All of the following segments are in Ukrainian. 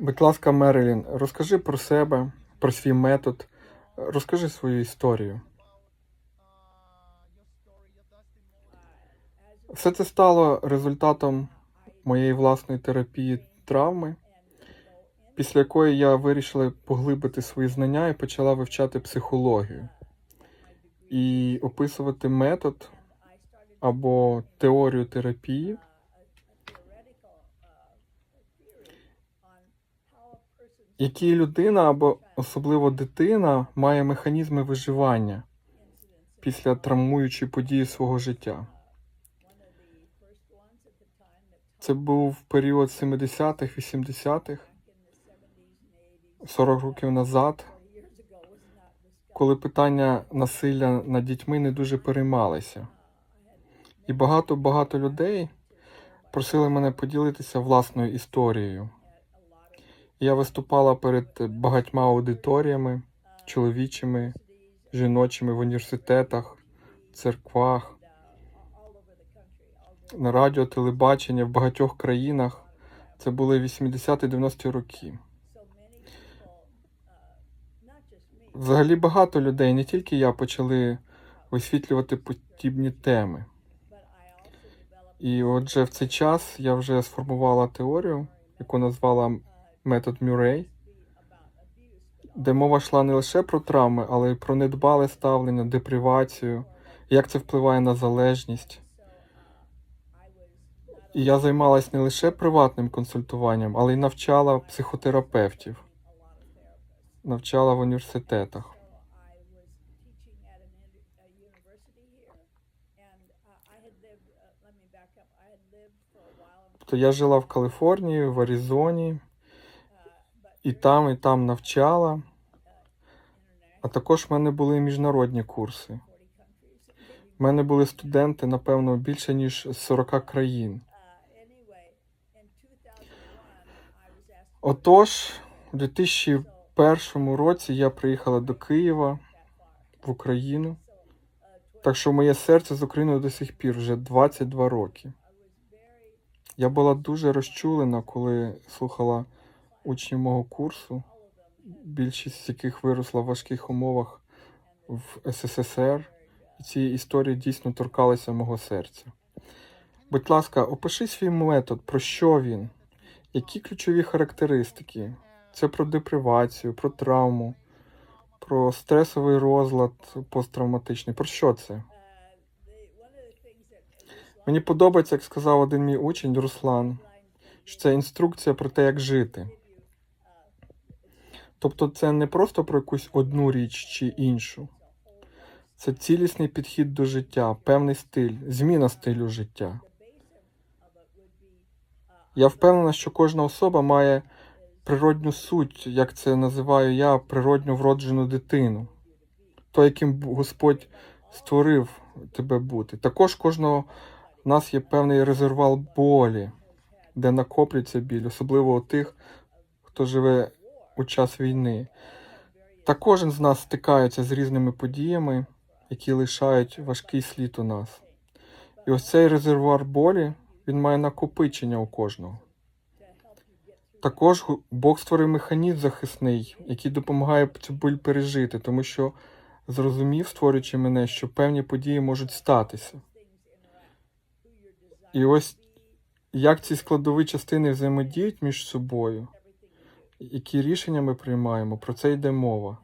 Будь ласка, Мерилін, розкажи про себе, про свій метод, розкажи свою історію. Все це стало результатом моєї власної терапії травми, після якої я вирішила поглибити свої знання і почала вивчати психологію і описувати метод або теорію терапії, які людина або особливо дитина має механізми виживання після травмуючої події свого життя. Це був період 70-х, 80-х, 40 років назад, коли питання насилля над дітьми не дуже переймалися. І багато-багато людей просили мене поділитися власною історією. Я виступала перед багатьма аудиторіями, чоловічими, жіночими в університетах, церквах, на радіо, телебачення в багатьох країнах. Це були 80-90-ті роки. Взагалі багато людей, не тільки я, почали висвітлювати подібні теми. І отже, в цей час я вже сформувала теорію, яку назвала метод Мюррей, де мова йшла не лише про травми, але й про недбале ставлення, депривацію, як це впливає на залежність. І я займалась не лише приватним консультуванням, але й навчала психотерапевтів, навчала в університетах. Тобто я жила в Каліфорнії, в Аризоні, і там, і там навчала. А також в мене були міжнародні курси. У мене були студенти, напевно, більше ніж з 40 країн. Отож, у 2001 році я приїхала до Києва в Україну. Так що моє серце з Україною до сих пір вже 22 роки. Я була дуже розчулена, коли слухала учнів мого курсу, більшість з яких виросла в важких умовах в СССР. І ці історії дійсно торкалися мого серця. Будь ласка, опиши свій метод, про що він, які ключові характеристики? Це про депривацію, про травму, про стресовий розлад посттравматичний. Про що це? Мені подобається, як сказав один мій учень Руслан, що це інструкція про те, як жити. Тобто це не просто про якусь одну річ чи іншу. Це цілісний підхід до життя, певний стиль, зміна стилю життя. Я впевнена, що кожна особа має природню суть, як це називаю я, природньо вроджену дитину, то, яким Господь створив тебе бути. Також кожного в нас є певний резервал болі, де накоплюється біль, особливо у тих, хто живе у час війни. Та кожен з нас стикається з різними подіями, які лишають важкий слід у нас. І ось цей резервуар болі, він має накопичення у кожного. Також Бог створив механізм захисний, який допомагає цю боль пережити, тому що зрозумів, створюючи мене, що певні події можуть статися. І ось як ці складові частини взаємодіють між собою, які рішення ми приймаємо, про це йде мова.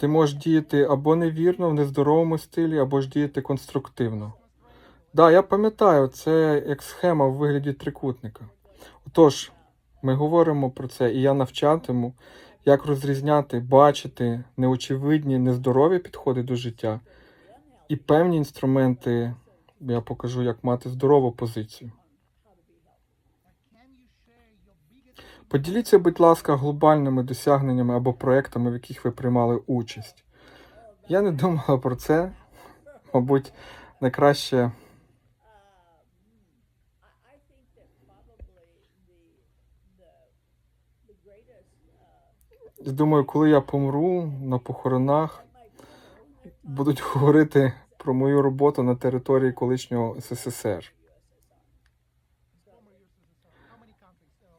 Ти можеш діяти або невірно, в нездоровому стилі, або ж діяти конструктивно. Так, да, я пам'ятаю, це як схема в вигляді трикутника. Отож, ми говоримо про це, і я навчатиму, як розрізняти, бачити неочевидні, нездорові підходи до життя і певні інструменти, я покажу, як мати здорову позицію. Поділіться, будь ласка, глобальними досягненнями або проектами, в яких ви приймали участь. Я не думала про це. Мабуть, найкраще. Думаю, коли я помру на похоронах, будуть говорити про мою роботу на території колишнього СССР.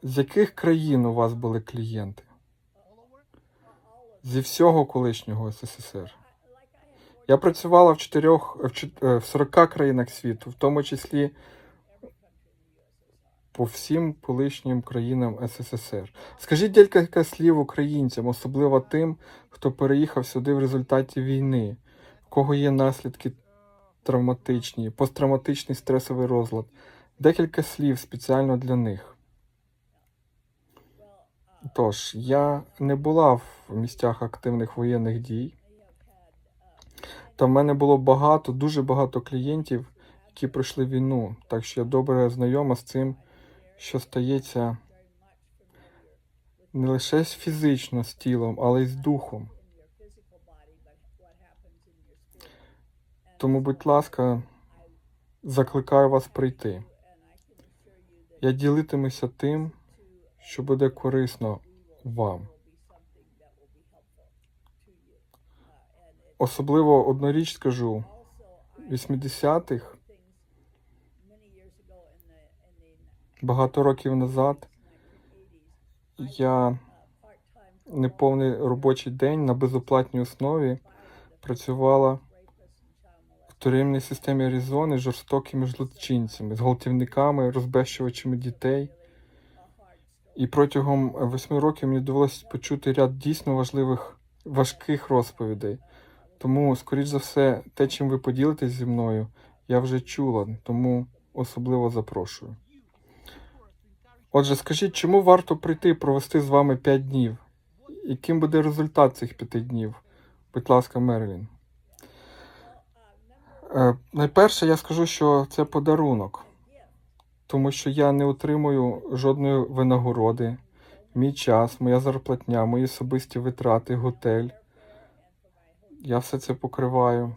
З яких країн у вас були клієнти? Зі всього колишнього СССР. Я працювала в чотирьох в чот- е, в 40 країнах світу, в тому числі по всім колишнім країнам СССР. Скажіть декілька слів українцям, особливо тим, хто переїхав сюди в результаті війни, в кого є наслідки травматичні, посттравматичний стресовий розлад. Декілька слів спеціально для них. Тож, я не була в місцях активних воєнних дій. Та в мене було багато, дуже багато клієнтів, які пройшли війну. Так що я добре знайома з цим, що стається не лише фізично з тілом, але й з духом. Тому, будь ласка, закликаю вас прийти. Я ділитимуся тим, що буде корисно вам. Особливо одну річ скажу: в 80-х, багато років назад, я неповний робочий день на безоплатній основі працювала в тюремній системі Аризони з жорстокими злочинцями, з гвалтівниками, розбещувачами дітей. І протягом восьми років мені довелося почути ряд дійсно важливих, важких розповідей. Тому, скоріш за все, те, чим ви поділитесь зі мною, я вже чула, тому особливо запрошую. Отже, скажіть, чому варто прийти провести з вами 5 днів? Яким буде результат цих п'яти днів? Будь ласка, Мерлін. Е, найперше, я скажу, що це подарунок, тому що я не отримую жодної винагороди. Мій час, моя зарплатня, мої особисті витрати, готель. Я все це покриваю.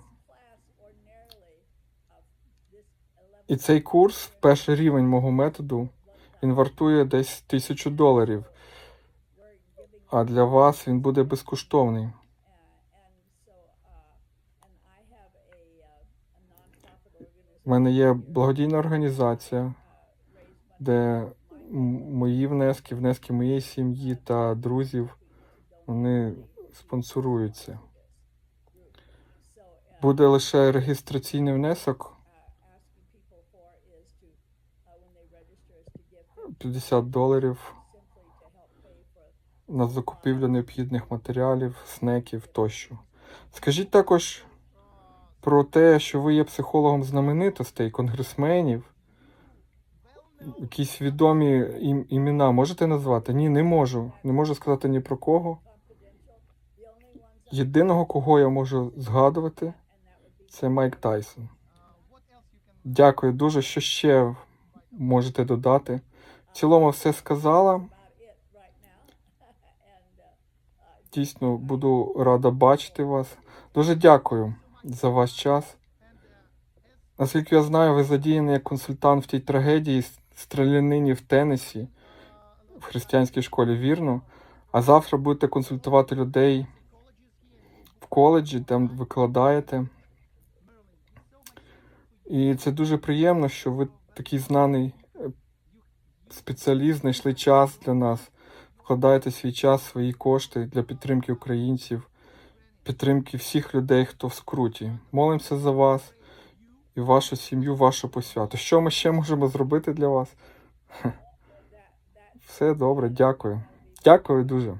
І цей курс, перший рівень мого методу, він вартує десь тисячу доларів. А для вас він буде безкоштовний. У мене є благодійна організація, де мої внески, внески моєї сім'ї та друзів, вони спонсоруються. Буде лише реєстраційний внесок 50 доларів на закупівлю необхідних матеріалів, снеків тощо. Скажіть також про те, що ви є психологом знаменитостей, конгресменів. Якісь відомі ім- імена можете назвати? Ні, не можу. Не можу сказати ні про кого. Єдиного, кого я можу згадувати, це Майк Тайсон. Дякую дуже, що ще можете додати. В цілому все сказала. Дійсно, буду рада бачити вас. Дуже дякую за ваш час. Наскільки я знаю, ви задіяні як консультант в тій трагедії стрілянині в Теннесі в християнській школі, вірно. А завтра будете консультувати людей в коледжі, там викладаєте. І це дуже приємно, що ви такий знаний е, спеціаліст, знайшли час для нас, вкладаєте свій час, свої кошти для підтримки українців, підтримки всіх людей, хто в скруті. Молимося за вас і вашу сім'ю, вашу посвяту. Що ми ще можемо зробити для вас? Все добре, дякую. Дякую дуже.